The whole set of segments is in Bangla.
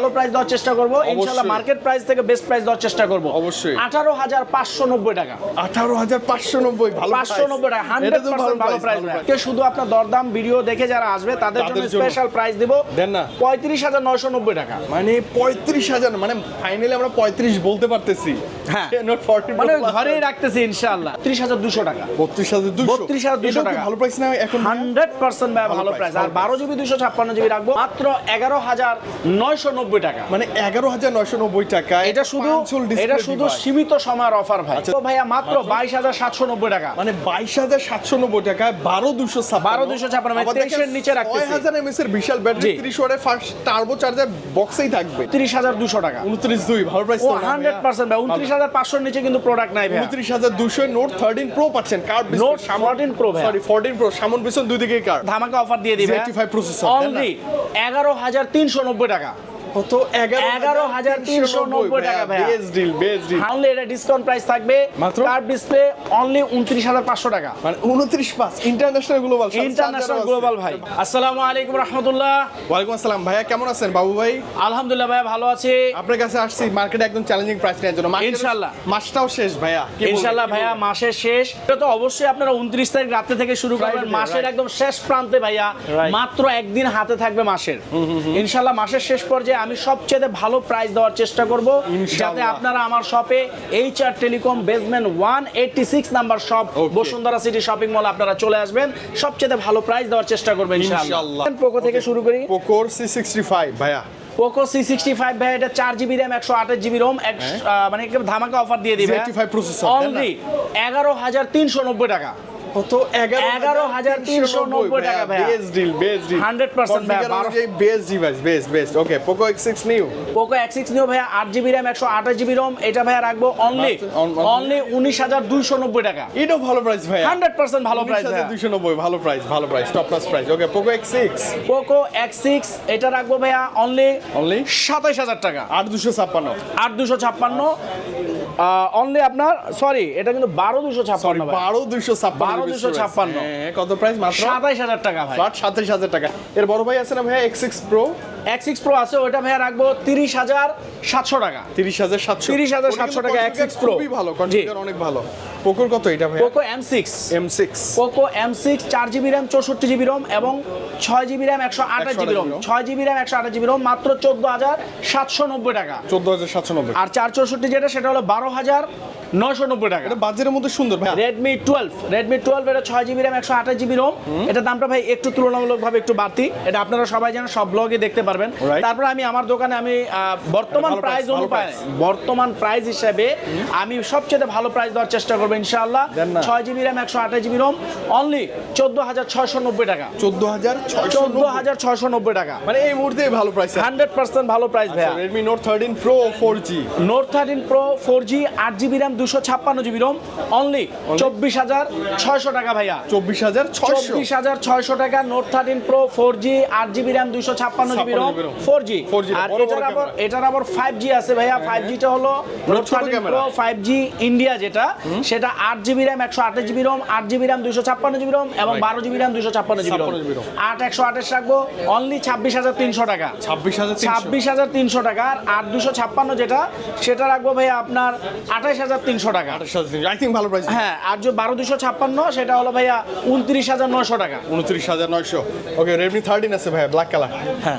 ভালো প্রাইস দেওয়ার চেষ্টা করব। ইনশাল্লাহ মার্কেট প্রাইস থেকে বেস্ট প্রাইস দেওয়ার চেষ্টা করব। অবশ্যই। আঠারো হাজার পাঁচশো নব্বই টাকা। আঠারো হাজার পাঁচশো নব্বই ভালো পাঁচশো নব্বই টাকা হান্ড্রেড তো ভালো প্রাইস কে শুধু আপনার দরদাম ভিডিও দেখে যারা আসবে তাদের জন্য স্পেশাল প্রাইস দিব দেন না। পঁয়ত্রিশ হাজার নয়শো নব্বই টাকা। মানে পঁয়ত্রিশ হাজার মানে ফাইনালি আমরা পঁয়ত্রিশ বলতে পারতেছি। হ্যাঁ। Not 40 মানে ঘরেই রাখতেছি ইনশাল্লাহ ত্রিশ হাজার দুশো টাকা। বত্রিশ হাজার দুশো। 32,200 টাকা। ভালো প্রাইস না এখন হান্ড্রেড পার্সেন্ট ভালো প্রাইস আর বারো জিবি দুশো ছাপ্পান্ন জিবি রাখব। মাত্র এগারো হাজার নয়শো নব্বই টাকা। মানে এগারো হাজার নয়শো নব্বই টাকা এটা শুধু এটা শুধু সীমিত সময়ের অফার ভাই। আচ্ছা। ভাইয়া মাত্র বাইশ হাজার সাতশো নব্বই টাকা। মানে বাইশ হাজার সাতশো নব্বই টাকায় বারো দুশো 12,256 মানে 23 এর নিচে রাখতেছি। ছয় হাজার এমএস এর বিশাল ব্যাটারি। ত্রিশ ওয়াটের ফার্স্ট টার্বো চার্জার বক্সেই থাকবে। তিরিশ হাজার দুশো টাকা। উনত্রিশ দুই ভালো প্রাইস হান্ড্রেড পার্সেন্ট ভাই উনত্রিশ হাজার পাঁচশোর নিচে কিন্তু প্রোডাক্ট নাই ভাই উনত্রিশ হাজার দুশো নোট থার্টিন প্রো পাচ্ছেন। কার্ড 14 Pro ভাইয়া। সরি ফোরটিন প্রো সামন পিছন দুই দিকে কার্ড ধামাকা অফার দিয়ে দিবে Z85 processor, তাই না? অনলি এগারো হাজার তিনশো নব্বই টাকা। কত? এগারো 11,390 টাকা ভাইয়া। Base deal base deal only এটা ডিসকাউন্ট প্রাইস থাকবে। মাত্র? ডিসপ্লে অনলি উনত্রিশ হাজার পাঁচশো টাকা। মানে উনত্রিশ পাঁচ ইন্টারন্যাশনাল গ্লোবাল ইন্টারন্যাশনাল গ্লোবাল ভাই। আসসালামু আলাইকুম রহমতুল্লাহ। ওয়ালাইকুম আসসালাম। ভাইয়া কেমন আছেন? বাবু ভাই? আলহামদুলিল্লাহ ভাই ভালো আছি। আপনার কাছে আসছি মার্কেটে একদম চ্যালেঞ্জিং প্রাইস নেওয়ার জন্য। ইনশাল্লাহ। মাসটাও শেষ ভাইয়া? ইনশাল্লাহ ভাইয়া মাসের শেষ। এটা তো অবশ্যই আপনারা উনত্রিশ তারিখ রাতে থেকে শুরু করবেন। মাসের একদম শেষ প্রান্তে ভাইয়া। মাত্র একদিন হাতে থাকবে মাসের। ইনশাল্লাহ মাসের শেষ পর্যায়ে আমি সবচেয়ে ভালো প্রাইস দেওয়ার চেষ্টা করব। যাতে আপনারা আমার শপে H R telecom basement one eighty six number shop Bashundhara city shopping mall আপনারা চলে আসবেন। সবচেয়ে ভালো প্রাইস দেওয়ার চেষ্টা করবেন। ইনশাল্লাহ পোকো থেকে শুরু করি। পোকোর সি সিক্সটি ফাইভ ভাইয়া। পোকো সি সিক্সটি ফাইভ ভাই এটা চার জিবি র্যাম একশো আঠাশ জিবি রোম মানে একদম ধামাকা অফার দিয়ে দিবে। Z85 processor, তাই অনলি এগারো হাজার তিনশো নব্বই টাকা। কত? এগারো হাজার তিনশো নব্বই টাকা ভাইয়া। বেস ডিল বেস ডিল 100% ভাইয়া, বারো- base device base base okay Poco X six new Poco X six Neo ভাইয়া আট জিবি র্যাম একশো আঠাশ জিবি রোম এটা ভাইয়া রাখব অনলি অনলি উনিশ হাজার দুইশো নব্বই টাকা। এটাও ভালো প্রাইস ভাইয়া। হান্ড্রেড পার্সেন্ট ভালো প্রাইস ভাইয়া। দুশো নব্বই ভালো প্রাইস ভালো price top class price okay Poco X six Poco X six এটা রাখব ভাইয়া অনলি অনলি সাতাইশ হাজার টাকা। আট দুশো ছাপ্পান্ন। আট দুশো ছাপ্পান্ন। অনলি আপনার সরি এটা কিন্তু বারো দুশো ছাপ্পান্ন ভাই। বারো দুশো ছাপ্পান্ন। 12,256 হ্যাঁ, কত প্রাইস মাত্র? সাতাইশ হাজার টাকা ভাই। সাতাইশ হাজার টাকা। এর বড় ভাই আছে না ভাইয়া? X six pro X six pro আছে ওটা ভাইয়া রাখব তিরিশ হাজার সাতশো টাকা। তিরিশ হাজার সাতশো। 30,700 টাকা X6 Pro। খুবই ভালো জি। কনফিগার অনেক ভালো। পোকোর কত এটা ভাইয়া? Poco M six M six Poco M six চার জিবি র্যাম চৌষট্টি জিবি রোম এবং ছয় জিবি র্যাম একশো আঠাশ জিবি রোম ছয় জিবি র্যাম একশো আঠাশ জিবি রোম মাত্র চোদ্দ হাজার সাতশো নব্বই টাকা। চোদ্দ হাজার সাতশো নব্বই। আর চার চৌষট্টি যেটা সেটা হলো বারো হাজার নয়শো নব্বই টাকা। এটা বাজারের মধ্যে সুন্দর ভাই রেডমি টুয়েলভ রেডমি টুয়েলভ এটা ছয় জিবি র্যাম একশো আঠাশ জিবি রোম এটা দামটা ভাই একটু তুলনামূলকভাবে একটু বাড়তি। এটা আপনারা সবাই যেন সব ব্লগে দেখতে পারবেন. তারপরে আমি আমার দোকানে আমি বর্তমান প্রাইস অনুপায় বর্তমান প্রাইস হিসেবে আমি সবচেয়ে ভালো প্রাইস দেওয়ার চেষ্টা করব ইনশাআল্লাহ। ছয় জিবি র্যাম একশো আঠাশ জিবি রোম অনলি চোদ্দ হাজার ছয়শো নব্বই টাকা। চোদ্দ হাজার চোদ্দ হাজার ছয়শো নব্বই টাকা। মানে এই মুহূর্তে ভালো প্রাইস হান্ড্রেড পার্সেন্ট ভালো প্রাইস ভাইয়া। Redmi Note thirteen pro four G Note thirteen pro four G আট জিবি র্যাম দুশো ছাপ্পান্ন জিবি রোম অনলি চব্বিশ হাজার ছয়শো টাকা ভাইয়া। চব্বিশ হাজার চব্বিশ হাজার ছয়শো টাকা Note thirteen pro four G আট জিবি র্যাম দুইশো ছাপ্পান্ন GB ROM 56 GB four G 4G আর এটার আবার এটার আবার ফাইভ জি আছে ভাইয়া। ফাইভ জিটা হলো Note thirteen pro five G India যেটা। সেটা আট জিবি র্যাম একশো আঠাশ জিবি রোম আট জিবি র্যাম দুইশো ছাপ্পান্ন জিবি রোম এবং. বারো জিবি র্যাম দুইশো ছাপ্পান্ন জিবি রোম 56 GB ROM। আট একশো আঠাশ রাখব। অনলি ছাব্বিশ হাজার তিনশো টাকা। ছাব্বিশ হাজার ছাব্বিশ হাজার তিনশো টাকা। আর আট দুশো ছাপ্পান্ন যেটা সেটা রাখব ভাইয়া আপনার আঠাশ হাজার তিনশো টাকা। আই থিঙ্ক ভালো প্রাইস হ্যাঁ আর যে বারো দুশো ছাপ্পান্ন সেটা হলো ভাইয়া উনত্রিশ হাজার নশো টাকা। উনত্রিশ হাজার নয়শো। ওকে রেডমি থার্টিন আছে ভাইয়া ব্ল্যাক কালার হ্যাঁ।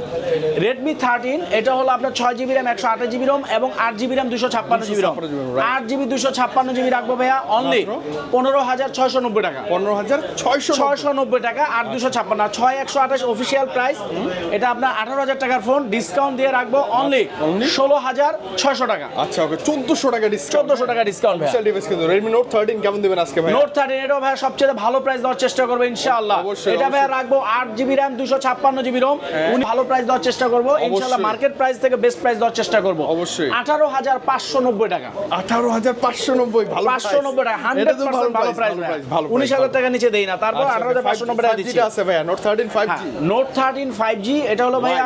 রেডমি থার্টিন এটা হলো আপনার ছয় জিবি র্যাম একশো আঠাশ জিবি রোম এবং আট জিবি র্যাম দুশো ছাপ্পান্ন GB ROM 256 GB RAM, right. আট জিবি দুশো ছাপ্পান্ন জিবি রাখব ভাইয়া অনলি পনেরো হাজার ছয়শো নব্বই টাকা। পনেরো হাজার ছয়শো ছয়শো নব্বই টাকা আট দুশো ছাপ্পান্ন ছয় একশো আঠাশ অফিসিয়াল প্রাইস এটা আপনার আঠারো হাজার টাকার ফোন ডিসকাউন্ট দিয়ে রাখব অনলি Only? ষোলো হাজার ছয়শো টাকা। আচ্ছা ওকে চোদ্দশো টাকা ডিসকাউন্ট চোদ্দশো টাকা ডিসকাউন্ট ভাইয়া। ডিভাইস কিন্তু রেডমি নোট থার্টিন কেমন দেবেন আজকে ভাই নোট থার্টিন এটাও ভাই সবচেয়ে ভালো প্রাইস দেওয়ার চেষ্টা করব ইনশাআল্লাহ। এটা ভাই অবশ্যই। রাখব আট জিবি র্যাম দুশো ছাপ্পান্ন জিবি রোম উনি ভালো প্রাইস দেওয়ার চেষ্টা করব। ইনশাআল্লাহ মার্কেট প্রাইস থেকে বেস্ট প্রাইস দেওয়ার চেষ্টা করব। অবশ্যই। আঠারো হাজার পাঁচশো নব্বই টাকা। আঠারো হাজার পাঁচশো নব্বই ভালো পাঁচশো নব্বই টাকা এটা হান্ড্রেড তো পার্সেন্ট ভালো প্রাইস ভালো উনিশ হাজার টাকা নিচে দেই না তারপর আঠারো হাজার পাঁচশো নব্বই টাকা দিচ্ছি। আছে ভাইয়া Note thirteen five G Note thirteen five G এটা হলো ভাইয়া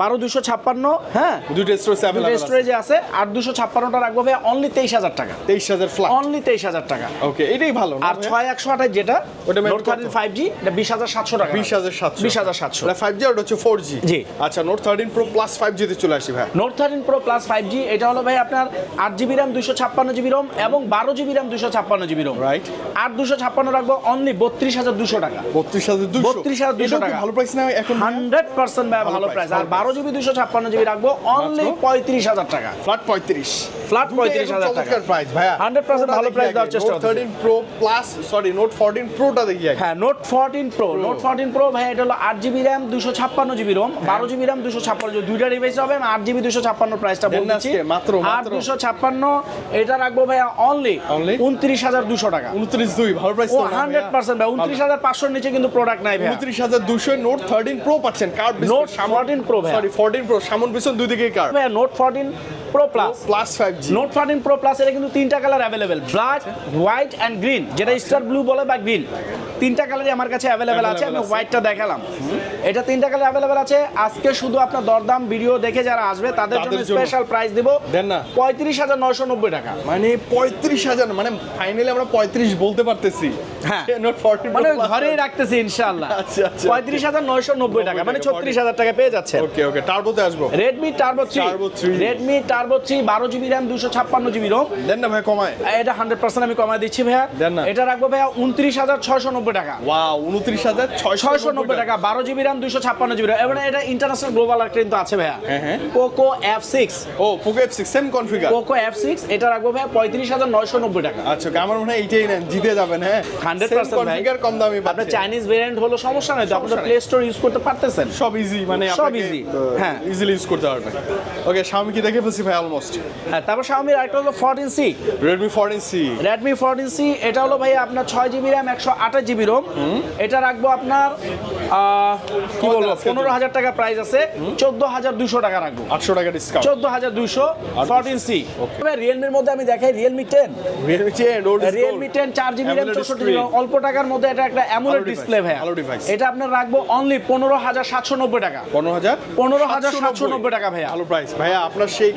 বারো দুশো ছাপ্পান্ন হ্যাঁ? দুটো স্টোরেজ অ্যাভেলেবল আছে। স্টোরেজে আছে আট দুশো ছাপ্পান্নটা রাখব ভাইয়া অনলি তেইশ হাজার টাকা। তেইশ হাজার ফ্ল্যাট অনলি তেইশ হাজার টাকা। ওকে এটাই ভালো আর ছয় একশো আঠাশ যেটা ওটা নোট থার্টিন ফাইভ জি এটা বিশ হাজার সাতশো। বিশ হাজার সাতশো। সাতশো 20,700 ফাইভ জি ওটা হচ্ছে ফোর জি জি। আচ্ছা Note thirteen pro plus five জিতে চলে আসি ভাই। Note fourteen pro plus five G এটা হলো ভাই আপনার আট জিবি র্যাম দুশো ছাপ্পান্ন জিবি রোম এবং বারো জিবি র্যাম দুশো ছাপ্পান্ন জিবি রোম Right. আর দুশো ছাপ্পান্ন রাখব অনলি বত্রিশ হাজার দুশো টাকা। বত্রিশ হাজার দুশো টাকা। ভালো প্রাইস না এখন হান্ড্রেড পার্সেন্ট ভালো প্রাইস আর বারো জিবি দুশো ছাপ্পান্ন জিবি রাখব অনলি পঁয়ত্রিশ হাজার টাকা। ফ্ল্যাট পঁয়ত্রিশ। Flat 35,000 টাকা। প্রাইস ভাইয়া। 100% ভালো price দেওয়ার চেষ্টা Note. Thirteen pro plus sorry Note fourteen প্রোটা দেখি হ্যাঁ Note fourteen pro Note fourteen pro ভাই এটা হলো আট জিবি র্যাম দুশো ছাপ্পান্ন জিবি রোম বারো জিবি র্যাম দুশো ছাপ্পান্ন জিবি দুইটা ডিভাইস হবে আমি আট জিবি দুশো ছাপ্পান্ন প্রাইসটা দেন না বলতেছি। আজকে, মাত্র, মাত্র। দুশো ছাপ্পান্ন এটা রাখব ভাইয়া অনলি Only? উনত্রিশ হাজার দুশো টাকা। উনত্রিশ দুই ভালো প্রাইস হান্ড্রেড পার্সেন্ট ভাই উনত্রিশ হাজার পাঁচশোর নিচে কিন্তু প্রোডাক্ট নাই ভাই উনত্রিশ হাজার দুশো নোট থার্টিন প্রো পাচ্ছেন। কার্ড Note 14 Pro ভাইয়া। সরি ফোরটিন প্রো সামন পিছন দুই দিকে কার্ড ভাইয়া Note fourteen pro plus plus five G Note fourteen pro plus এর কিন্তু তিনটা colour available black white and green যেটা স্টার ব্লু বলে বা গ্রিন তিনটা কালারই আমার কাছে অ্যাভেলেবেল আছে আমি হোয়াইটটা দেখালাম। এটা তিনটা কালার অ্যাভেলেবেল আছে। আজকে শুধু আপনার দরদাম ভিডিও দেখে যারা আসবে তাদের জন্য স্পেশাল প্রাইস দিব। দেন না। পঁয়ত্রিশ হাজার নয়শো নব্বই টাকা। মানে পঁয়ত্রিশ হাজার মানে ফাইনালি আমরা পঁয়ত্রিশ বলতে পারতেছি। হ্যাঁ। মানে ঘরেই রাখতেছি ইনশাআল্লাহ। আচ্ছা, আচ্ছা। পঁয়ত্রিশ হাজার নয়শো নব্বই টাকা মানে ছত্রিশ হাজার টাকা পেয়ে যাচ্ছে ওকে ওকে টার্বোতে আসব। Redmi Turbo three Turbo 3 Redmi Turbo three বারো জিবি র্যাম দুশো ছাপ্পান্ন জিবি রোম দেন না ভাই কমায়। এটা হান্ড্রেড পার্সেন্ট আমি কমায় দিচ্ছি ভাইয়া। দেন না। এটা রাখব ভাইয়া উনত্রিশ হাজার ছয়শো নব্বই টাকা। ওয়াও উনত্রিশ হাজার ছয়শো নব্বই টাকা। বারো জিবি র্যাম দুশো ছাপ্পান্ন জিবি র্যাম। এবারে এটা ইন্টারন্যাশনাল গ্লোবাল কিন্তু আছে ভাইয়া। পোকো এফ সিক্স ও Poco F six same configure Poco F six এটা রাখব ভাইয়া পঁয়ত্রিশ হাজার নয়শো নব্বই টাকা। আচ্ছা আমার মনে হয় এইটাই নেন জিতে যাবেন হ্যাঁ। 100% ভাই। কনফিগার কম দামি আপনার চাইনিজ ভেরিয়েন্ট হলো সমস্যা নয় তো আপনার প্লে স্টোর ইউজ করতে পারতেছেন। সব ইজি মানে সব ইজি হ্যাঁ। ইজিলি ইউজ করতে পারবেন ওকে Xiaomi কি দেখে ফেলছি ভাই অলমোস্ট হ্যাঁ তারপর Xiaomi আরেকটা হলো fourteen C Redmi 14C Redmi fourteen C এটা হলো ভাই আপনার ছয় জিবি র্যাম একশো আঠাশ জিবি রোম এটা রাখব আপনার আহ, কি বলব পনেরো হাজার টাকা প্রাইস আছে চোদ্দ হাজার দুশো টাকা রাখব। 800 টাকা ডিসকাউন্ট চোদ্দ হাজার দুশো ফোরটিন সি রিয়েলমির মধ্যে আমি দেখাই Realme ten 10 old Realme ten চার জিবি র্যাম চৌষট্টি অল্প টাকার মধ্যে এটা একটা অ্যামুলেট ডিসপ্লে ভাই। এটা আপনার রাখব অনলি পনেরো হাজার সাতশো নব্বই টাকা। 15000 15,790 টাকা ভাইয়া। ভালো প্রাইস ভাইয়া আপনার সেই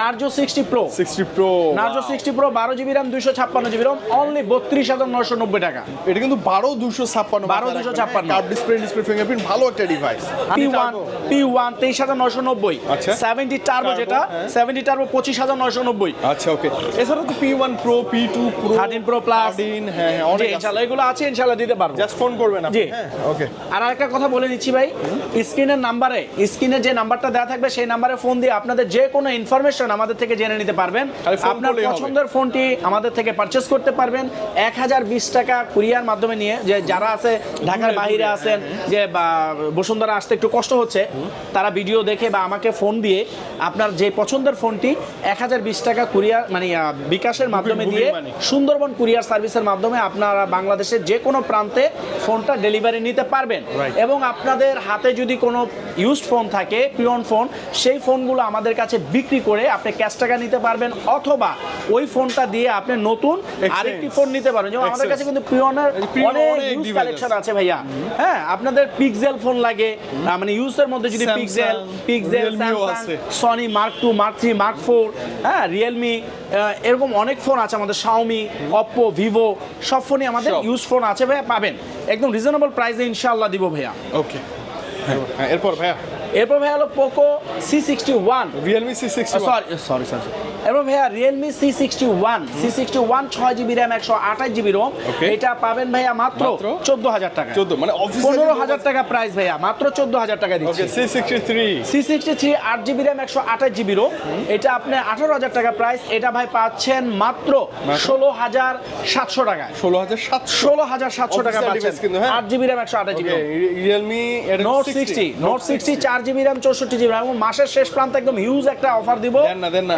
Narzo sixty pro 60 pro Narzo sixty pro বারো জিবি র্যাম দুইশো ছাপ্পান্ন জিবি রম অনলি বত্রিশ হাজার নয়শো নব্বই টাকা। এটা কিন্তু 12256 12,256 কার্ভ ডিসপ্লে ডিসপ্লে ফিঙ্গারপ্রিন্ট ভালো একটা device P one P one তেইশ হাজার নয়শো নব্বই। আচ্ছা। সেভেন্টি টার্বো যেটা হ্যাঁ। সেভেন্টি টার্বো পঁচিশ হাজার নয়শো নব্বই। আচ্ছা ওকে এছাড়া তো P1 Pro P2 Pro 13 Pro Plus। 13 হ্যাঁ হ্যাঁ অনেক ইনশাল্লাহ এগুলো আছে ইনশাল্লাহ দিতে পারব। জাস্ট ফোন করবেন আপনি। জি। হ্যাঁ ওকে আর একটা কথা বলে দিচ্ছি ভাই স্ক্রিনের নাম্বারে স্ক্রিনের যে নাম্বারটা দেওয়া থাকবে সেই নাম্বারে ফোন দিয়ে আপনাদের যে কোনো ইনফরমেশন আমাদের থেকে জেনে নিতে পারবেন। আপনার পছন্দের ফোনটি আমাদের থেকে পারচেস করতে পারবেন। এক হাজার বিশ টাকা কুরিয়ার মাধ্যমে নিয়ে যে যারা আছে ঢাকার বাইরে আছেন যে বা, বসুন্ধরা আসতে একটু কষ্ট হচ্ছে। তারা ভিডিও দেখে বা আমাকে ফোন দিয়ে আপনার যে পছন্দের ফোনটি এক হাজার বিশ টাকা কুরিয়ার মানে বিকাশের মাধ্যমে দিয়ে সুন্দরবন কুরিয়ার সার্ভিসের মাধ্যমে আপনারা বাংলাদেশের যে কোনো প্রান্তে ফোনটা ডেলিভারি নিতে পারবেন। এবং আপনাদের হাতে যদি কোনো ইউজড ফোন থাকে পিওন ফোন সেই ফোনগুলো আমাদের কাছে বিক্রি করে আপনি ক্যাশ টাকা নিতে পারবেন অথবা ওই ফোনটা দিয়ে আপনি নতুন আরেকটি ফোন নিতে পারবেন। যেমন আমাদের কাছে কিন্তু পিওনের অনেক ইউজ কালেকশন আছে ভাইয়া। হ্যাঁ আপনাদের পিক্সেল ফোন লাগে। মানে ইউজের মধ্যে যদি pixel pixel. Sony Mark two Mark three Mark four হ্যাঁ রিয়েলমি এরকম অনেক ফোন আছে আমাদের শাওমি অপ্পো ভিভো সব ফোনই আমাদের ইউজ ফোন আছে ভাইয়া পাবেন। একদম রিজনেবল প্রাইসে ইনশাল্লাহ দিব ভাইয়া। ওকে হ্যাঁ এরপর ভাইয়া। এরপর ভাইয়া হলো Poco C sixty one Realme C61 sorry sorry sorry এরপর ভাইয়া Realme C sixty one C sixty one ছয় জিবি র্যাম একশো আঠাশ জিবি রোম এটা পাবেন ভাইয়া মাত্র? চোদ্দ হাজার টাকা। 14 মানে পনেরো হাজার টাকা প্রাইস ভাইয়া মাত্র চোদ্দ হাজার টাকা দিচ্ছি। Okay C63 C sixty three আট জিবি র্যাম একশো আঠাশ জিবি রো এটা আপনি আঠারো হাজার টাকা প্রাইস এটা ভাই পাচ্ছেন মাত্র? ষোলো হাজার সাতশো টাকায় 16700 ষোলো হাজার সাতশো টাকা পাচ্ছেন। হ্যাঁ? আট জিবি র্যাম একশো আঠাশ GB Realme Note sixty Note sixty চার জিবি র্যাম চৌষট্টি জিবি। এবং মাসের শেষ প্রান্তে একদম হিউজ একটা অফার দিব।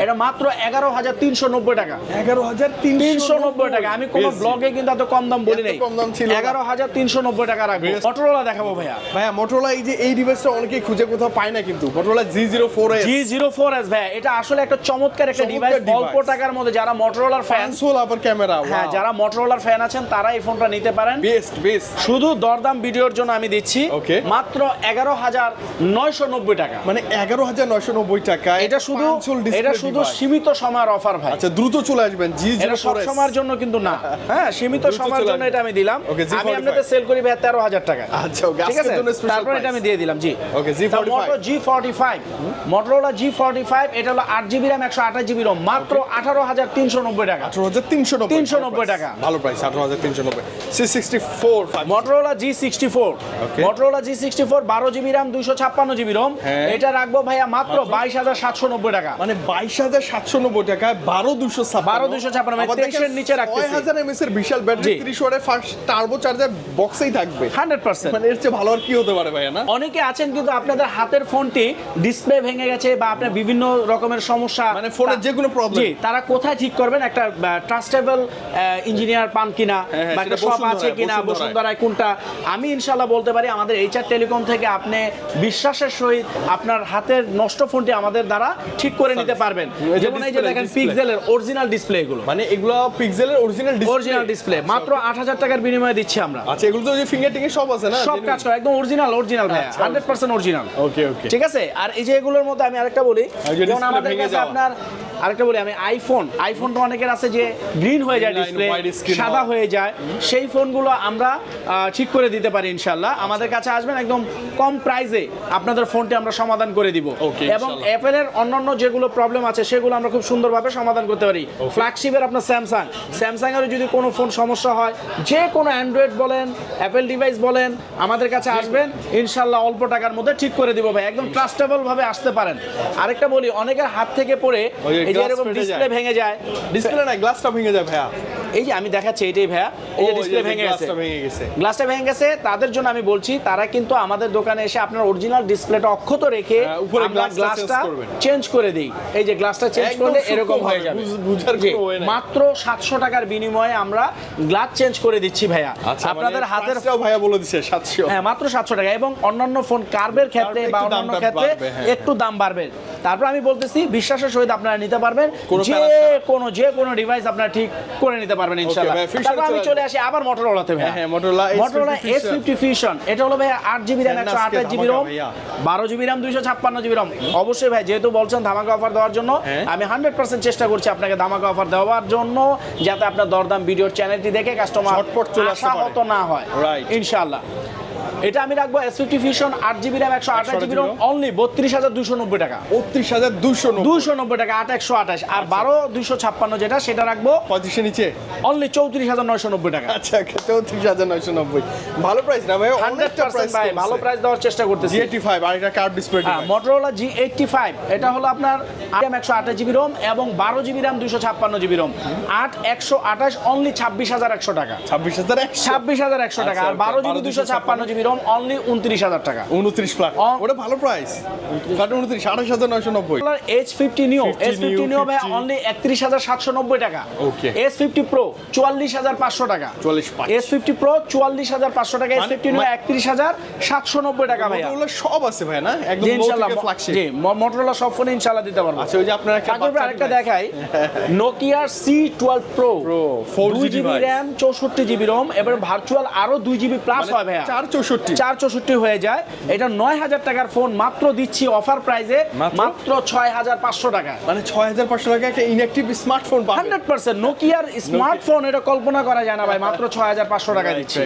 এটা মাত্র এগারো হাজার তিনশো নব্বই টাকা। এগারো হাজার তিনশো নব্বই টাকা। আমি কোনো ব্লগে কিন্তু এত কম দাম বলি নাই। কম দাম ছিল এগারো হাজার তিনশো নব্বই টাকা রাখব। মটোরোলা দেখাবো ভাইয়া। ভাইয়া মোটরোলা এই যে এই ডিভাইসটা অনেকেই খুঁজে কোথাও পায় না কিন্তু। Motorola G04s G zero four S ভাইয়া এটা আসলে একটা চমৎকার একটা ডিভাইস অল্প টাকার মধ্যে যারা মটোরোলার ফ্যান ফ্যান্সোল আবার ক্যামেরা হ্যাঁ যারা মটোরোলার ফ্যান আছেন তারা এই ফোনটা নিতে পারেন। বেস্ট বেস্ট শুধু দরদাম ভিডিওর জন্য আমি দিচ্ছি। Okay. মাত্র এগারো হাজার নয়শো নব্বই টাকা। মানে এগারো হাজার নয়শো নব্বই টাকা এটা শুধু এটা শুধু সীমিত সময়ের অফার ভাই। আচ্ছা দ্রুত চলে আসবেন জি এটা সব সময়ের জন্য কিন্তু না। হ্যাঁ সীমিত সময়ের জন্য এটা আমি দিলাম। আমি আপনাদের সেল করি ভাই তেরো হাজার টাকা আচ্ছা, ঠিক আছে? তারপর এটা আমি দিয়ে দিলাম জি। Okay, G45 Moto G forty five Motorola G forty five এটা হলো আট জিবি র্যাম একশো আঠাশ জিবি রোম মাত্র আঠারো হাজার তিনশো নব্বই টাকা। আঠারো হাজার তিনশো নব্বই 390 টাকা। ভালো প্রাইস আঠারো হাজার তিনশো নব্বই। C sixty four Motorola G sixty four. Motorola G sixty four বারো জিবি র্যাম দুইশো ছাপ্পান্ন জিবি রোম হ্যাঁ। এটা রাখব ভাইয়া মাত্র বাইশ হাজার সাতশো নব্বই টাকা। মানে বাইশ হাজার সাতশো নব্বই টাকায় বারো দুশো 12,256 মানে 23 এর নিচে রাখতেছি। ছয় হাজার এমএস এর বিশাল ব্যাটারি তিরিশ ওয়াটের ফার্স্ট টার্বো চার্জার বক্সেই থাকবে। Hundred percent. মানে এর চেয়ে ভালো আর কি হতে পারে ভাইয়া না? অনেকে আছেন কিন্তু আপনাদের হাতের ফোনটি ডিসপ্লে ভেঙে গেছে বা আপনার বিভিন্ন রকমের সমস্যা। মানে ফোনের যে কোনো। জি তারা কোথায় ঠিক করবেন? একটা ট্রাস্টেবল ইঞ্জিনিয়ার পান কিনা হ্যাঁ, হ্যাঁ, বা একটা শপ আছে কিনা। বসুন্ধরায়। কোনটা? আমি ইনশাল্লাহ বলতে পারি আমাদের এইচআর টেলিকম থেকে আপনি বিশ্বাসের সহিত আপনার হাতের নষ্ট ফোনটি আমাদের দ্বারা ঠিক করে নিতে পারবেন। যেমন এই যে দেখেন পিক্সেলের অরিজিনাল ডিসপ্লে এগুলো মানে এগুলো পিক্সেলের অরিজিনাল অরিজিনাল ডিসপ্লে মাত্র আট হাজার টাকার বিনিময়ে দিচ্ছি আমরা। আচ্ছা এগুলো তো যে ফিঙ্গার সব আছে না? সব কাজ করে একদম অরিজিনাল অরিজিনাল ভাই hundred percent original okay okay ঠিক আছে? আর এই যে এগুলোর মধ্যে আমি আরেকটা বলি যেমন আমাদের কাছে আপনার আরেকটা বলি আমি আইফোন আইফোনটা অনেকের আছে যে গ্রিন হয়ে যায় ডিসপ্লে সাদা হয়ে। যায়। সেই ফোনগুলো আমরা ঠিক করে দিতে পারি ইনশাল্লাহ আমাদের কাছে আসবেন একদম কম প্রাইসে আপনাদের ফোনটি আমরা সমাধান করে দিব। এবং। অ্যাপেলের অন্যান্য যেগুলো প্রবলেম আছে সেগুলো আমরা খুব সুন্দরভাবে সমাধান করতে পারি। ফ্ল্যাগশিপের আপনার স্যামসাং স্যামসাং এর যদি কোনো ফোন সমস্যা হয় যে কোনো অ্যান্ড্রয়েড বলেন অ্যাপেল ডিভাইস বলেন আমাদের কাছে আসবেন। ইনশাল্লাহ অল্প টাকার মধ্যে ঠিক করে দিব ভাই। একদম ট্রাস্টেবল ভাবে আসতে পারেন। আরেকটা বলি অনেকের হাত থেকে পড়ে এই যে এরকম ডিসপ্লে ভেঙে যায়। ডিসপ্লে না গ্লাসটা ভেঙে যায় ভাইয়া। এই যে আমি দেখাচ্ছি এটাই ভাইয়া। এই যে ডিসপ্লে ভেঙে গেছে। glassটা ভেঙে গেছে। গ্লাসটা ভেঙে গেছে তাদের জন্য আমি বলছি তারা কিন্তু আমাদের দোকানে এসে আপনার অরিজিনাল ডিসপ্লেটা অক্ষত রেখে হ্যাঁ, উপরে গ্লাসটা চেঞ্জ করে দিই। এই যে গ্লাসটা চেঞ্জ করলে এরকম হয়ে যাবে। মাত্র সাতশো টাকার বিনিময়ে আমরা গ্লাস চেঞ্জ করে দিচ্ছি ভাইয়া। আচ্ছা আপনাদের হাতের ভাইয়া বলে দিছে হ্যাঁ মাত্র সাতশো টাকা। এবং অন্যান্য ফোন কার্ভের ক্ষেত্রে বা অন্যান্য ক্ষেত্রে হ্যাঁ। একটু দাম বাড়বে। তারপর আমি বলতেছি বিশ্বাসের সহিত আপনারা নিতে পারবেন। যে কোনো যে কোনো ডিভাইস আপনারা ঠিক করে নিতে পারবেন ইনশাআল্লাহ। তারপর আমি চলে আসি। আবার মোটরোলাতে ভাই হ্যাঁ, Motorola Motorola S fifty fusion এটা হলো ভাই আট জিবি র্যাম একশো আঠাশ জিবি রোম। বারো জিবি র্যাম দুইশো ছাপ্পান্ন জিবি রোম অবশ্যই ভাই যেহেতু বলছেন ধামাকা অফার দেওয়ার জন্য হ্যাঁ। আমি হান্ড্রেড পার্সেন্ট চেষ্টা করছি আপনাকে ধামাকা অফার দেওয়ার জন্য যাতে আপনার দরদাম ভিডিওর চ্যানেলটি দেখে কাস্টমার চলে। আশাহত না হয়. ইনশাআল্লাহ। এটা আমি রাখব এস ফিফটি ফিউশন আট জিবি র্যাম একশো আঠাশ জিবি রোম অনলি বত্রিশ হাজার দুশো নব্বই টাকা। বত্রিশ হাজার দুশো দুশো নব্বই টাকা আট একশো আঠাশ। আর বারো দুশো ছাপ্পান্ন যেটা সেটা রাখব পঁয়ত্রিশের নিচে? অনলি চৌত্রিশ হাজার নয়শো নব্বই টাকা। আচ্ছা চৌত্রিশ হাজার নয়শো নব্বই। ভালো প্রাইস না ভাই? হান্ড্রেড পার্সেন্ট ভাই ভালো প্রাইস দেওয়ার চেষ্টা করতেছি। জি এইটি ফাইভ আর এটা card display Motorola G eighty five এটা হলো আপনার র্যাম একশো আঠাশ জিবি রোম এবং বারো জিবি র্যাম দুশো ছাপ্পান্ন জিবি রোম আট একশো আঠাশ অনলি ছাব্বিশ হাজার একশো টাকা। ছাব্বিশ হাজার একশো। ছাব্বিশ হাজার একশো টাকা। আচ্ছা, আর বারো জিবি 12 দুশো ছাপ্পান্ন জিবি রোম অনলি উনত্রিশ হাজার টাকা। উনত্রিশ ফ্ল্যাট ওটা ভালো প্রাইস উনত্রিশ। আঠাশ হাজার নয়শো নব্বই। এইচ ফিফটি নিও 50 এস ফিফটি নিও ভাই অনলি একত্রিশ হাজার সাতশো নব্বই টাকা। Okay. এস ফিফটি প্রো চুয়াল্লিশ হাজার পাঁচশো টাকা। 44,500 এস ফিফটি প্রো চুয়াল্লিশ হাজার পাঁচশো টাকা। এস মানে- ফিফটি নিও মানে- একত্রিশ হাজার সাতশো নব্বই টাকা ওগুলো সব আছে ভাই না? একদম ইনশাল্লাহ। জি মোটরোলা সব ফোনে ইনশাল্লাহ দিতে পারব। আচ্ছা ওই যে আপনারা একটা আরেকটা দেখাই। নোকিয়ার সি টুয়েলভ প্রো 4G দুই জিবি র্যাম চৌষট্টি জিবি রোম এবার ভার্চুয়াল আরও দুই জিবি প্লাস মানে হয় ভাইয়া। চার চৌষট্টি চার চৌষট্টি হয়ে যায়। এটা নয় হাজার টাকার ফোন মাত্র দিচ্ছি অফার প্রাইসে মাত্র? ছয় হাজার পাঁচশো টাকা। মানে ছয় হাজার পাঁচশো টাকা একটা ইনঅ্যাক্টিভ স্মার্টফোন হান্ড্রেড পার্সেন্ট। নোকিয়ার স্মার্টফোন এটা কল্পনা করা যায় না ভাই মাত্র ছয় হাজার পাঁচশো টাকা দিচ্ছি।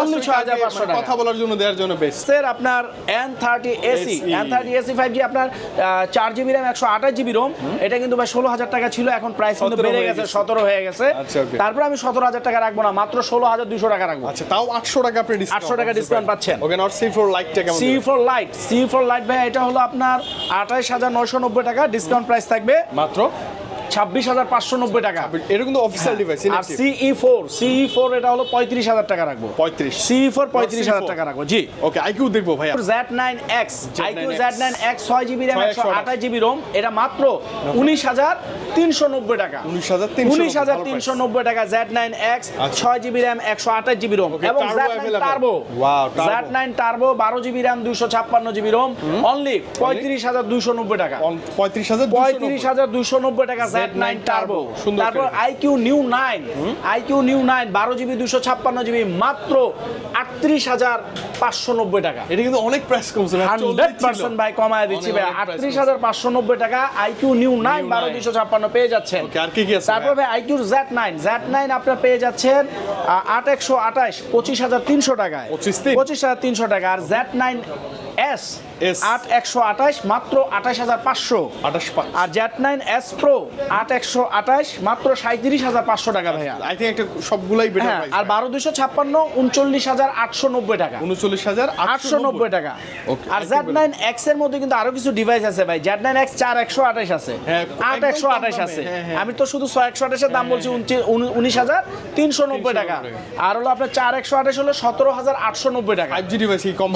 অনলি ছয় হাজার পাঁচশো মানে টাকা। কথা বলার জন্য দেওয়ার জন্য বেস্ট স্যার আপনার N thirty AC N thirty AC five G আপনার চার জিবি র্যাম একশো আঠাশ জিবি রোম এটা কিন্তু ভাই ষোলো হাজার টাকা ছিল এখন প্রাইস কিন্তু বেড়ে গেছে। সতেরো হয়ে গেছে। আচ্ছা, তারপর আমি সতেরো হাজার টাকা রাখব না মাত্র ষোলো হাজার দুশো টাকা রাখব। আচ্ছা তাও আটশো টাকা আপনি ডিসকাউন্ট 800 টাকা discount পাচ্ছেন। Okay not C four lite কেমন C four lite C four lite ভাই এটা হলো আপনার আঠাইশ হাজার নয়শো নব্বই টাকা ডিসকাউন্ট প্রাইস থাকবে। মাত্র? ছাব্বিশ হাজার পাঁচশো নব্বই টাকা। এটা কিন্তু অফিসিয়াল ডিভাইস আর সিই ফোর সিই ফোর এটা হলো পঁয়ত্রিশ হাজার টাকা রাখব। পঁয়ত্রিশ। সিই ফোর পঁয়ত্রিশ হাজার টাকা রাখব জি। ওকে আইকিউ দেখব ভাইয়া। Z nine X iQOO Z9X Z nine X ছয় জিবি র্যাম একশো আঠাশ জিবি রোম এটা মাত্র উনিশ হাজার তিনশো নব্বই টাকা। উনিশ হাজার উনিশ হাজার তিনশো নব্বই টাকা জেড নাইন এক্স। ছয় জিবি র্যাম একশো আঠাশ জিবি রোম এবং turbo nine. Turbo. Z nine turbo বারো জিবি র্যাম দুশো ছাপ্পান্ন জিবি রোম অনলি পঁয়ত্রিশ হাজার দুশো নব্বই টাকা। পঁয়ত্রিশ হাজার পঁয়ত্রিশ হাজার দুশো নব্বই টাকা জেড Z9 টার্বো তারপর iQOO neo nine iQOO neo nine বারো জিবি দুশো ছাপ্পান্ন জিবি মাত্র আটত্রিশ হাজার পাঁচশো নব্বই টাকা। এটা কিন্তু অনেক প্রাইস কমছে হান্ড্রেড পার্সেন্ট ভাই কমায় দিচ্ছি ভাই আটত্রিশ হাজার পাঁচশো নব্বই টাকা আইকিউ নিউ নাইন বারো। দুশো ছাপ্পান্ন পেয়ে যাচ্ছেন। আর কি কি আছে তারপর ভাই? IQOO Z nine Z nine আপনার পেয়ে যাচ্ছেন আট একশো আঠাশ পঁচিশ হাজার তিনশো টাকায়। পঁচিশ হাজার তিনশো টাকা আর জেড নাইন এস S. আট একশো আঠাশ মাত্র আঠাশ হাজার পাঁচশো। আঠাশ আর জেড নাইন এস প্রো আট একশো আঠাশ মাত্র সাঁত্রিশ হাজার পাঁচশো টাকা ভাইয়া। আই থিঙ্ক একটা সবগুলাই বেটার হ্যাঁ আর বারো দুশো ছাপ্পান্ন উনচল্লিশ হাজার আটশো নব্বই টাকা। উনচল্লিশ হাজার আটশো নব্বই। টাকা। আর জেড নাইন এক্সের মধ্যে কিন্তু আরও কিছু ডিভাইস আছে ভাই। জেড নাইন এক্স চার একশো আঠাশ আছে। হ্যাঁ, আট একশো আঠাশ আছে। হ্যাঁ। আমি তো শুধু ছয় একশো আঠাশের দাম বলছি উনিশ হাজার তিনশো নব্বই টাকা। আর হলো আপনার চার একশো আঠাশ হলো সতেরো হাজার আটশো নব্বই টাকা। Five G. ডিভাইস কম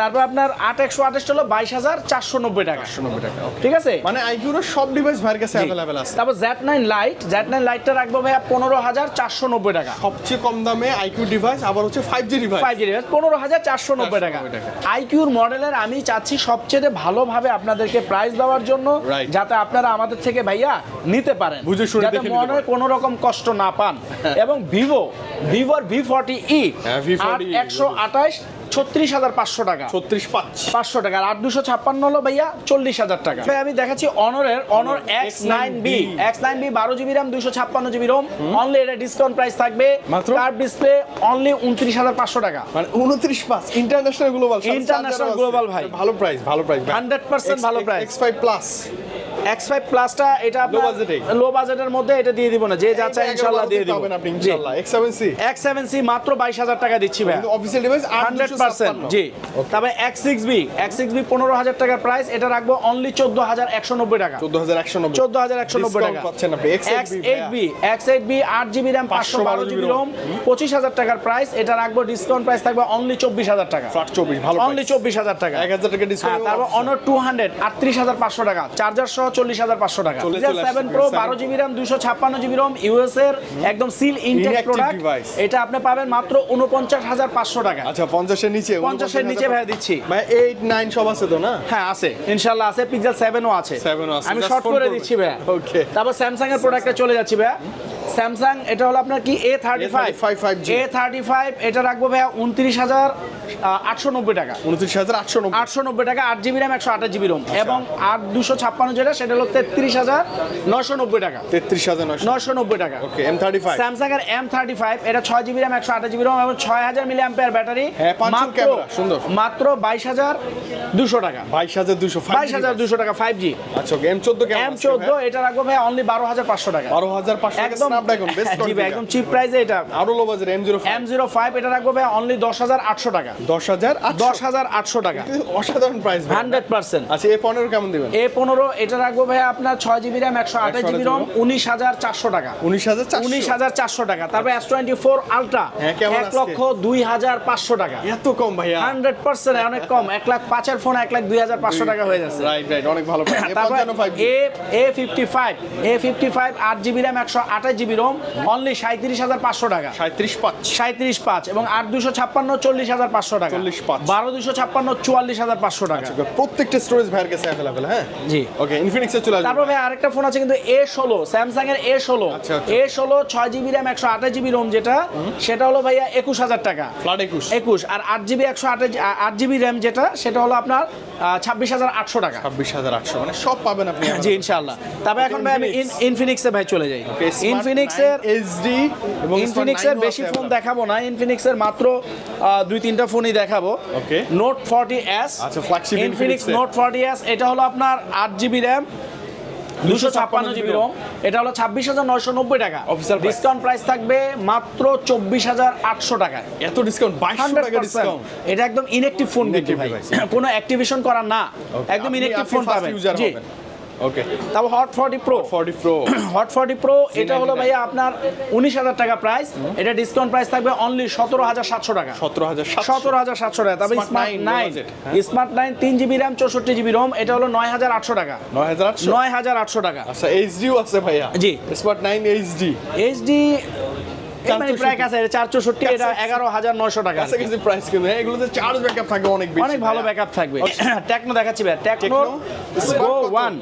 তারপর আপনার আট একশো হলো বাইশ হাজার চারশো নব্বই টাকা। নব্বই টাকা ঠিক আছে? মানে আইকিউর সব ডিভাইস ভাইয়ের কাছে অ্যাভেলেবেল আছে। তারপর Z nine lite Z nine লাইটটা রাখব ভাইয়া পনেরো হাজার চারশো নব্বই টাকা। সবচেয়ে কম দামে আইকিউ ডিভাইস আবার হচ্ছে five G device five G device পনেরো হাজার চারশো নব্বই টাকা। আইকিউর মডেলের আমি চাচ্ছি সবচেয়ে ভালোভাবে আপনাদেরকে প্রাইস দেওয়ার জন্য যাতে আপনারা আমাদের থেকে ভাইয়া নিতে পারেন। বুঝে শুনে যাতে মনে। কোনো রকম কষ্ট না পান। এবং ভিভো ভিভোর ভি ফর্টি ই V40e একশো আঠাশ ছত্রিশ হাজার পাঁচশো টাকা। ছত্রিশ পাঁচ। পাঁচশো টাকা। আর আট দুশো ছাপ্পান্ন হলো ভাইয়া চল্লিশ হাজার টাকা। ভাই আমি দেখাচ্ছি অনরের Honor X nine B X nine B বারো জিবি র্যাম দুশো ছাপ্পান্ন জিবি রোম অনলি এটা ডিসকাউন্ট প্রাইস থাকবে। মাত্র? কার্ড ডিসপ্লে অনলি উনত্রিশ হাজার পাঁচশো টাকা। মানে উনত্রিশ পাঁচ। ইন্টারন্যাশনাল গ্লোবাল International global ভাই। ভালো প্রাইস ভালো প্রাইস 100% ভালো price। X five plus X five প্লাসটা এটা এ। লো বাজেটের মধ্যে এটা দিয়ে দিব না। যে যা চাই ইনশাল্লাহ দিয়ে দিব। আপনি ইনশাআল্লাহ। X seven C X seven C মাত্র বাইশ হাজার টাকা দিচ্ছি ভাই অফিসিয়াল ডিভাইস হান্ড্রেড পার্সেন্ট জি। তবে X six B X six B পনেরো হাজার টাকার প্রাইস এটা রাখব অনলি চোদ্দ হাজার একশো নব্বই টাকা। চোদ্দ হাজার একশো নব্বই। চোদ্দ হাজার একশো নব্বই টাকা। পাচ্ছেন আপনি। X8B X eight B X eight B আট জিবি র্যাম পাঁচশো বারো জিবি রোম। পঁচিশ হাজার টাকার প্রাইস এটা রাখব ডিসকাউন্ট প্রাইস থাকবে অনলি চব্বিশ হাজার টাকা। চব্বিশ ভালো অনলি চব্বিশ হাজার টাকা। এক হাজার টাকা হ্যাঁ ডিসকাউন্ট তারপর অনার টু হান্ড্রেড আটত্রিশ হাজার পাঁচশো টাকা। চার্জার সহ চল্লিশ হাজার পাঁচশো টাকা। সেভেন প্রো বারো জিবি র্যাম দুশো ছাপ্পান্ন জিবি রম ইউএস এর একদম সিল ইনটেক প্রোডাক্ট এটা আপনি পাবেন মাত্র উনপঞ্চাশ হাজার পাঁচশো টাকা। আচ্ছা পঞ্চাশের নিচে 50 এর নিচে ভাইয়া দিচ্ছি। ভাই এইট নাইন সব আছে তো না? হ্যাঁ আছে। ইনশাল্লাহ আছে পিক্সেল সেভেনও আছে। 7 ও আছে। আমি শর্ট করে দিচ্ছি ভাই ওকে তারপর স্যামসাং এর প্রোডাক্টে চলে যাচ্ছি ভাইয়া। স্যামসাং এটা হলো আপনার কি? A thirty five A35 5G A thirty five এটা রাখব ভাইয়া উনত্রিশ হাজার আটশো নব্বই টাকা। উনত্রিশ হাজার আটশো আটশো নব্বই টাকা আট জিবি র্যাম একশো আঠাশ জিবি রোম। এবং আট দুশো ছাপ্পান্ন যেটা সেটা হলো তেত্রিশ হাজার নশো নব্বই টাকা। তেত্রিশ হাজার নশো নব্বই টাকা। Okay M thirty five Samsung এর এম থার্টি ফাইভ এটা ছয় জিবি র্যাম একশো আঠাশ জিবি রোম এবং ছয় হাজার মিলি অ্যাম্পিয়ার ব্যাটারি। হ্যাঁ, ক্যামেরা, সুন্দর। মাত্র বাইশ হাজার দুশো টাকা। বাইশ হাজার দুশো বাইশ হাজার দুশো টাকা ফাইভ জি আচ্ছা এম চোদ্দ এম চোদ্দ এটা রাখব ভাই অনলি বারো হাজার পাঁচশো টাকা। বারো হাজার পাঁচশো একদম স্ন্যাপড্রাগন বেস্ট জি ভাই একদম চিপ প্রাইসে এটা। আরও লো বাজার M zero M zero five এটা রাখব ভাই অনলি দশ হাজার আটশো টাকা। অসাধারণ প্রাইস আচ্ছা কেমন দিবেন? এটা রাখব ভাই আপনার জিবি জিবি টাকা। টাকা। তারপর আলট্রা হ্যাঁ? লক্ষ টাকা। এত কম ভাইয়া। অনেক কম। এক লাখ পাঁচের ফোন এক লাখ দুই হাজার পাঁচশো টাকা হয়ে যাচ্ছে। রাইট রাইট অনেক ভালো price GB GB ROM only সাঁত্রিশ হাজার পাঁচশো টাকা। সাঁত্রিশ পাঁচ। সাঁত্রিশ পাঁচ এবং আট দুশো ছাপ্পান্ন চল্লিশ হাজার পাঁচশো টাকা। 45 বারো দুশো ছাপ্পান্ন চুয়াল্লিশ হাজার পাঁচশো টাকা। প্রত্যেকটা স্টোরেজ ভাইয়ের কাছে অ্যাভেলেবেল হ্যাঁ? জি। ওকে ইনফিনিক্সে চলে আসবে। তারপর ভাই আরেকটা ফোন আছে কিন্তু এ ষোলো স্যামসাং এর এ ষোলো। আচ্ছা, আচ্ছা। এ ষোলো ছয় জিবি র্যাম একশো আঠাশ জিবি রোম যেটা সেটা হলো ভাইয়া একুশ হাজার টাকা। ফ্ল্যাট একুশ। একুশ। আর আট জিবি একশো আঠাশ আট জিবি র্যাম যেটা সেটা হলো আপনার ছাব্বিশ হাজার আটশো টাকা। ছাব্বিশ হাজার আটশো মানে সব পাবেন আপনি জি ইনশাল্লাহ তবে এখন ভাই আমি ইনফিনিক্সে ভাই চলে যাই। ইনফিনিক্সের এইচডি এবং ইনফিনিক্সের বেশি ফোন দেখাবো না। ইনফিনিক্সের মাত্র দুই তিনটা ফোনই দেখাবো। Okay. নোট ফর্টি এস আচ্ছা, flagship Infinix Note forty S এটা হলো আপনার আট জিবি র্যাম দুশো ছাপ্পান্ন জিবি রোম এটা হলো ছাব্বিশ হাজার নয়শো নব্বই টাকা। Price। ডিসকাউন্ট প্রাইস থাকবে মাত্র চব্বিশ হাজার আটশো টাকায়। এত ডিসকাউন্ট টাকা ডিসকাউন্ট এটা একদম ইনএক্টিভ ফোন কিন্তু ভাই। কোনো অ্যাক্টিভেশন করা না। একদম ইনএক্টিভ ফোন পাবেন। জি। ওকে তারপর Hot forty pro 40 pro Hot forty pro এটা হলো ভাইয়া আপনার উনিশ হাজার টাকা প্রাইস এটা ডিসকাউন্ট প্রাইস থাকবে অনলি সতেরো হাজার সাতশো টাকা। সতেরো হাজার সতেরো হাজার সাতশো টাকা। Smart smart nine. Smart nine তিন জিবি র্যাম চৌষট্টি জিবি রোম এটা হলো নয় হাজার আটশো টাকা। নয় হাজার নয় হাজার আটশো টাকা। আচ্ছা এইচডিও আছে ভাইয়া। জি। স্মার্ট নাইন এইচডি এইচডি এই প্রায় কাছে চার চৌষট্টি এটা এগারো হাজার নয়শো টাকা কাছাকাছি প্রাইস কিন্তু হ্যাঁ এগুলোতে চার্জ ব্যাকআপ থাকে অনেক অনেক ভালো ব্যাকআপ থাকবে। টেকনো দেখাচ্ছি ভাই টেকনো গো ওয়ান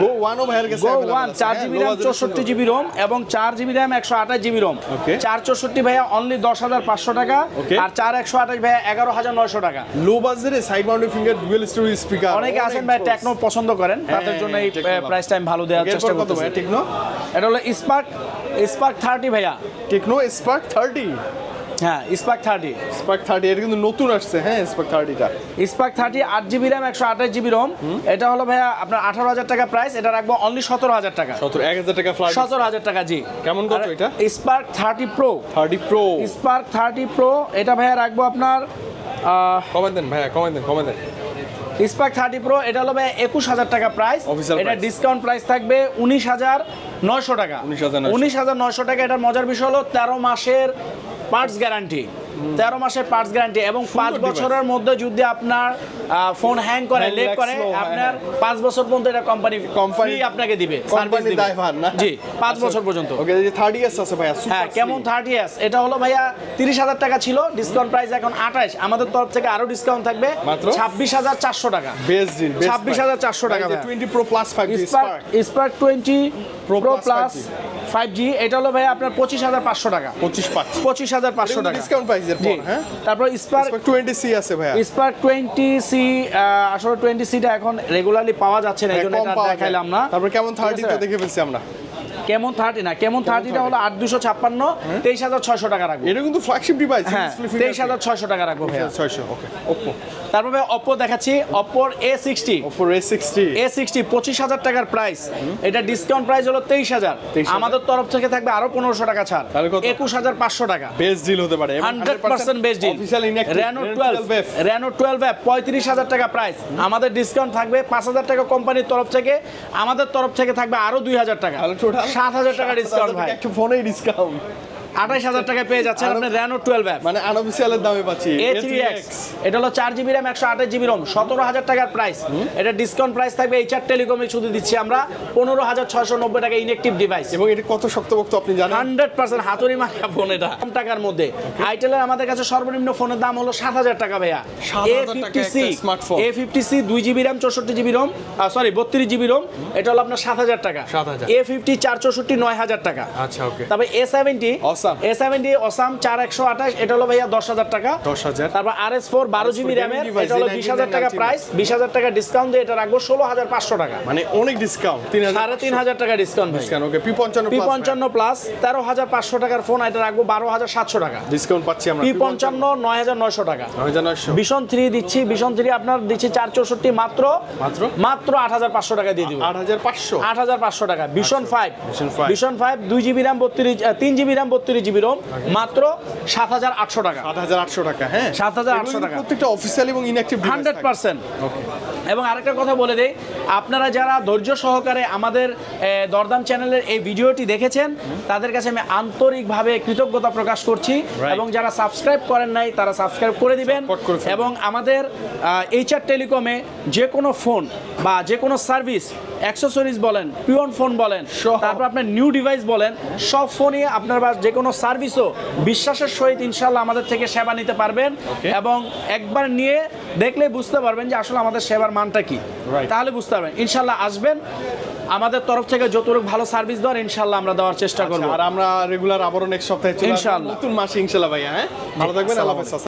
গো ওয়ানও ভাইয়ের কাছে গো ওয়ান চার হ্যাঁ, জিবি র্যাম চৌষট্টি জিবি রোম এবং চার জিবি র্যাম একশো আঠাশ জিবি রোম চার চৌষট্টি ভাইয়া অনলি দশ হাজার পাঁচশো টাকা। আর চার একশো আঠাশ ভাইয়া এগারো হাজার নয়শো টাকা। লো বাজেটে side mounted finger dual stereo speaker অনেকে আছেন ভাই টেকনো পছন্দ করেন তাদের জন্য এই প্রাইস টাইম ভালো। দেওয়ার চেষ্টা টেকনো এটা হলো স্পার্ক স্পার্ক থার্টি ভাইয়া। Tecno Spark thirty. হ্যাঁ স্পার্ক থার্টি। স্পার্ক থার্টি এটা কিন্তু নতুন আসছে হ্যাঁ স্পার্ক থার্টিটা। স্পার্ক থার্টি আট জিবি র্যাম একশো আঠাশ জিবি রোম। এটা হলো ভাইয়া আপনার আঠারো হাজার টাকা প্রাইস এটা রাখব অনলি সতেরো হাজার টাকা। সতেরো এক হাজার টাকা ফ্লাইট সতেরো হাজার টাকা জি। কেমন কত এটা? Spark thirty Pro. Thirty Pro. Spark thirty Pro এটা ভাইয়া রাখব আপনার কমেন দেন ভাইয়া কমেন দেন কমেন দেন। স্পার্ক থার্টি প্রো এটা হলো ভাই একুশ হাজার টাকা প্রাইস এটা ডিসকাউন্ট প্রাইস থাকবে উনিশ হাজার নয়শো টাকা। উনিশ হাজার নয়শো। টাকা এটার মজার বিষয় হলো তেরো মাসের পার্টস গ্যারান্টি তেরো মাসের পার্টস গ্যারান্টি এবং পাঁচ বছরের মধ্যে যদি আপনার ফোন হ্যাং করে লেগ করে আপনার হ্যাঁ। পাঁচ বছর পর্যন্ত এটা কোম্পানি কোম্পানি আপনাকে দিবে সার্ভিস দিবে। জি পাঁচ আচ্ছা। বছর পর্যন্ত। ওকে যে থার্টি ইয়ার্স আছে ভাইয়া হ্যাঁ কেমন থার্টি ইয়ার্স এটা হলো ভাইয়া তিরিশ হাজার টাকা ছিল ডিসকাউন্ট প্রাইস এখন আঠাশ। আমাদের তরফ থেকে আরও ডিসকাউন্ট থাকবে? ছাব্বিশ হাজার চারশো টাকা। বেস্ট ডিল 26,400 টাকা ভাইয়া। Twenty pro plus five Spark Spark twenty pro plus 5G five G এটা হলো ভাই আপনার পঁচিশ হাজার পাঁচশো টাকা। পঁচিশ পাঁচ পঁচিশ হাজার পাঁচশো টাকা। ডিসকাউন্ট প্রাইসের হ্যাঁ? তারপর স্পার্ক টোয়েন্টি সি আছে ভাইয়া। স্পার্ক টোয়েন্টি সি আসলে টোয়েন্টি সিটা এখন রেগুলারলি পাওয়া যাচ্ছে না এই জন্য। দেখাইলাম না। তারপর কেমন ঠিক থার্টি দেখে ফেলছি আমরা। কেমন থার্টি না কেমন থার্টিটা হলো আট দুশো ছাপ্পান্ন তেইশ হাজার ছয়শো টাকা রাখব। এটা কিন্তু ফ্ল্যাগশিপ ডিভাইস হ্যাঁ তেইশ হাজার ছয়শো টাকা রাখব ভাইয়া। ছয়শো ওকে ওপো তারপরে অপো দেখাচ্ছি অপোর এ সিক্সটি ওপো রে সিক্সটি এ সিক্সটি পঁচিশ হাজার টাকার প্রাইস এটা ডিসকাউন্ট প্রাইস হলো তেইশ হাজার। আমাদের তরফ থেকে থাকবে আরও পনেরোশো টাকা ছাড়। একুশ হাজার পাঁচশো টাকা। বেস্ট ডিল হতে পারে। Hundred percent best deal Reno twelve Reno twelve পঁয়ত্রিশ হাজার টাকা প্রাইস আমাদের ডিসকাউন্ট থাকবে পাঁচ হাজার টাকা কোম্পানির তরফ থেকে। আমাদের তরফ থেকে থাকবে আরও দুই হাজার টাকা। সাত হাজার টাকা ডিসকাউন্ট ভাই। একটু ফোনেই ডিসকাউন্ট আঠাইশ হাজার টাকা পেয়ে যাচ্ছেন আপনি রেনো টুয়েলভ মানে আনঅফিসিয়ালের দামে পাচ্ছি। এ থ্রি এক্স এটা হলো চার জিবি র্যাম একশো আঠাশ জিবি রোম সতেরো হাজার টাকার প্রাইস এটা ডিসকাউন্ট প্রাইস থাকবে এইচআর টেলিকমে শুধু দিচ্ছি আমরা। পনেরো হাজার ছয়শো নব্বই টাকা ইনেকটিভ ডিভাইস এবং এটা কত শক্তপোক্ত আপনি জানেন? হান্ড্রেড পার্সেন্ট হাতুড়ি মার্কা ফোন এটা। কম টাকার মধ্যে। আইটেলের আমাদের কাছে সর্বনিম্ন ফোনের দাম হলো সাত হাজার টাকা ভাইয়া। 7,000 টাকা একটা smartphone। এ ফিফটি সি দুই জিবি র্যাম চৌষট্টি জিবি রোম সরি বত্রিশ জিবি রোম এটা হলো আপনার সাত হাজার টাকা। 7,000 এ ফিফটি চার চৌষট্টি নয় হাজার টাকা। আচ্ছা ওকে তারপর A seventy Awesome. A seventy awesome চার একশো আঠাশ এটা হলো ভাইয়া দশ হাজার টাকা। দশ হাজার। তারপর আর এস ফোর বারো জিবি র্যামের এটা হলো বিশ হাজার টাকা প্রাইস বিশ হাজার টাকা ডিসকাউন্ট দিয়ে এটা রাখব ষোলো হাজার পাঁচশো টাকা। মানে অনেক ডিসকাউন্ট সাড়ে তিন হাজার টাকা ডিসকাউন্ট ডিসকাউন্ট ওকে পি পঞ্চান্ন পি পঞ্চান্ন প্লাস তেরো হাজার পাঁচশো টাকার ফোন এটা রাখব বারো হাজার সাতশো টাকা। ডিসকাউন্ট পাচ্ছি আমরা। পি পঞ্চান্ন নয় হাজার নয়শো টাকা। নয় হাজার নয়শো। ভীষণ থ্রি দিচ্ছি ভীষণ থ্রি আপনার দিচ্ছি চার চৌষট্টি মাত্র মাত্র? মাত্র আট হাজার পাঁচশো টাকা দিয়ে দিব। আট হাজার পাঁচশো। আট হাজার পাঁচশো টাকা ভীষণ ফাইভ ভীষণ ভীষণ ফাইভ দুই জিবি র্যাম বত্রিশ তিন জিবি র্যাম বত্রিশ জিবি রোম মাত্র সাত হাজার আটশো টাকা। সাত হাজার আটশো টাকা হ্যাঁ। 7,800 এগুলো টাকা। প্রত্যেকটা অফিসিয়াল এবং ইনঅ্যাক্টিভ হান্ড্রেড পার্সেন্ট। এবং আরেকটা কথা বলে দেই আপনারা যারা ধৈর্য সহকারে আমাদের দরদাম চ্যানেলের এই ভিডিওটি দেখেছেন তাদের কাছে আমি আন্তরিকভাবে কৃতজ্ঞতা প্রকাশ করছি। এবং যারা সাবস্ক্রাইব করেন নাই তারা সাবস্ক্রাইব করে দিবেন। এবং আমাদের এইচআর টেলিকমে যে কোনো ফোন বা যে কোনো সার্ভিস অ্যাক্সেসরিজ বলেন পিওন ফোন বলেন তারপর আপনার নিউ ডিভাইস বলেন সব ফোনই আপনার বা যে কোনো সার্ভিসও বিশ্বাসের সহিত ইনশাল্লাহ আমাদের থেকে সেবা নিতে পারবেন এবং একবার নিয়ে দেখলে বুঝতে পারবেন যে আসলে আমাদের সেবার মানটা কি। তাহলে বুঝতে পারবেন। ইনশাল্লাহ আসবেন। আমাদের তরফ থেকে যতটুকু ভালো সার্ভিস দেওয়ার ইনশাল্লাহ আমরা দেওয়ার চেষ্টা করব। আর আমরা রেগুলার আবারও নেক্সট সপ্তাহে ইনশাল্লাহ নতুন মাসে ইনশাল্লাহ ভাইয়া হ্যাঁ? ভালো থাকবেন আল্লাহ